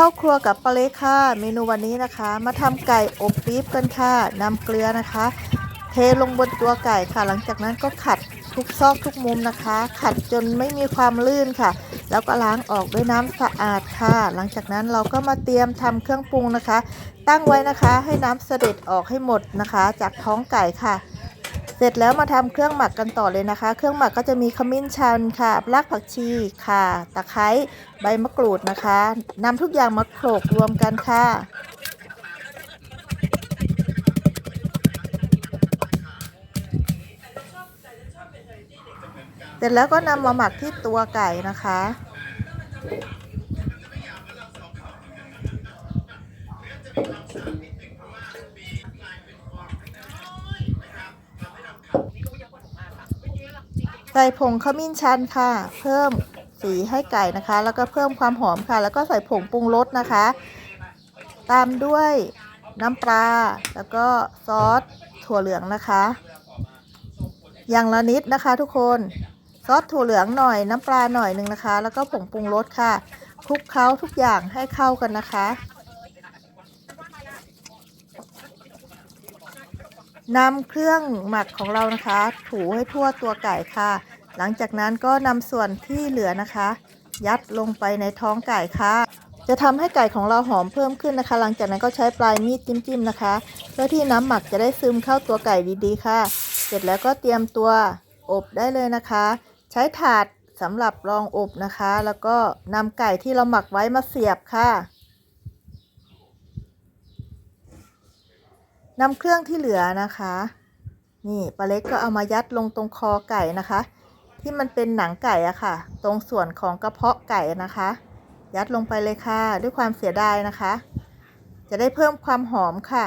ข้าครัวกับปลาเล็กค่ะ เมนูวันนี้นะคะ มาทำไก่อบปี๊บกันค่ะนำเกลือนะคะ เทลงบนตัวไก่ค่ะ หลังจากนั้นก็ขัดทุกซอกทุกมุมนะคะ ขัดจนไม่มีความลื่นค่ะ แล้วก็ล้างออกด้วยน้ำสะอาดค่ะ หลังจากนั้นเราก็มาเตรียมทำเครื่องปรุงนะคะ ตั้งไว้นะคะให้น้ำเสด็จออกให้หมดนะคะ จากท้องไก่ค่ะ เสร็จแล้วมาทำเครื่องหมักกันต่อเลยนะคะ เครื่องหมักก็จะมีขมิ้นชันค่ะรากผักชีค่ะ ตะไคร้ใบมะกรูดนะคะนำทุกอย่างมาโขลกรวมกันค่ะเสร็จแล้วก็นำมาหมักที่ตัวไก่นะคะ ใส่ผงขมิ้นชันค่ะ เพิ่มสีให้ไก่นะคะ แล้วก็เพิ่มความหอมค่ะ แล้วก็ใส่ผงปรุงรสนะคะ ตามด้วยน้ำปลาแล้วก็ซอสถั่วเหลืองนะคะ อย่างละนิดนะคะทุกคนซอสถั่วเหลืองหน่อยน้ำปลาหน่อยหนึ่งนะคะ แล้วก็ผงปรุงรสค่ะคลุกเคล้าทุกอย่างให้เข้ากันนะคะ นำเครื่องหมักของเรานะคะ ถูให้ทั่วตัวไก่ค่ะ หลังจากนั้นก็นำส่วนที่เหลือนะคะ ยัดลงไปในท้องไก่ค่ะ จะทำให้ไก่ของเราหอมเพิ่มขึ้นนะคะ หลังจากนั้นก็ใช้ปลายมีดจิ้มๆนะคะ เพื่อที่น้ำหมักจะได้ซึมเข้าตัวไก่ดีๆค่ะ เสร็จแล้วก็เตรียมตัวอบได้เลยนะคะ ใช้ถาดสำหรับรองอบนะคะ แล้วก็นำไก่ที่เราหมักไว้มาเสียบค่ะ นำเครื่องที่เหลือนะคะ นี่ปลาเล็กก็เอามายัดลงตรงคอไก่นะคะ ที่มันเป็นหนังไก่อะค่ะ ตรงส่วนของกระเพาะไก่นะคะ ยัดลงไปเลยค่ะ ด้วยความเสียดายนะคะ จะได้เพิ่มความหอมค่ะ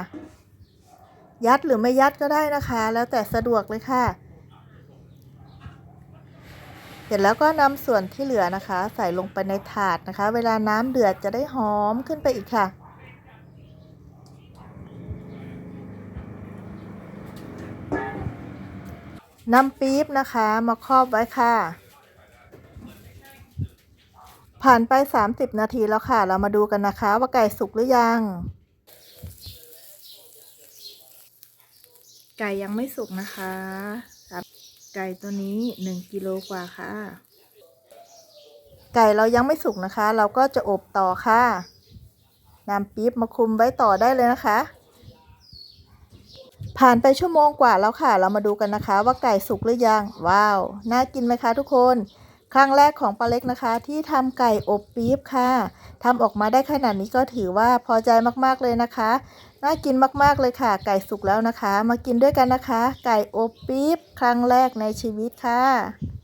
ยัดหรือไม่ยัดก็ได้นะคะ แล้วแต่สะดวกเลยค่ะ เสร็จแล้วก็นำส่วนที่เหลือนะคะ ใส่ลงไปในถาดนะคะ เวลาน้ำเดือดจะได้หอมขึ้นไปอีกค่ะ นำปี๊บนะคะ มาครอบไว้ค่ะ ผ่านไป 30 นาทีแล้วค่ะ เรามาดูกันนะคะ ว่าไก่สุกหรือยัง ไก่ยังไม่สุกนะคะไก่ตัวนี้ 1กิโลกว่าค่ะ ไก่เรายังไม่สุกนะคะ เราก็จะอบต่อค่ะนำปี๊บมาคลุมไว้ต่อได้เลยนะคะ ผ่านไปชั่วโมงกว่าแล้วค่ะ เรามาดูกันนะคะ ว่าไก่สุกหรือยัง ว้าว น่ากินไหมคะทุกคน ครั้งแรกของปลาเล็กนะคะ ที่ทำไก่อบปี๊บค่ะทำออกมาได้ขนาดนี้ก็ถือว่าพอใจมากๆเลยนะคะ น่ากินมากๆเลยค่ะ ไก่สุกแล้วนะคะ มากินด้วยกันนะคะ ไก่อบปี๊บครั้งแรกในชีวิตค่ะ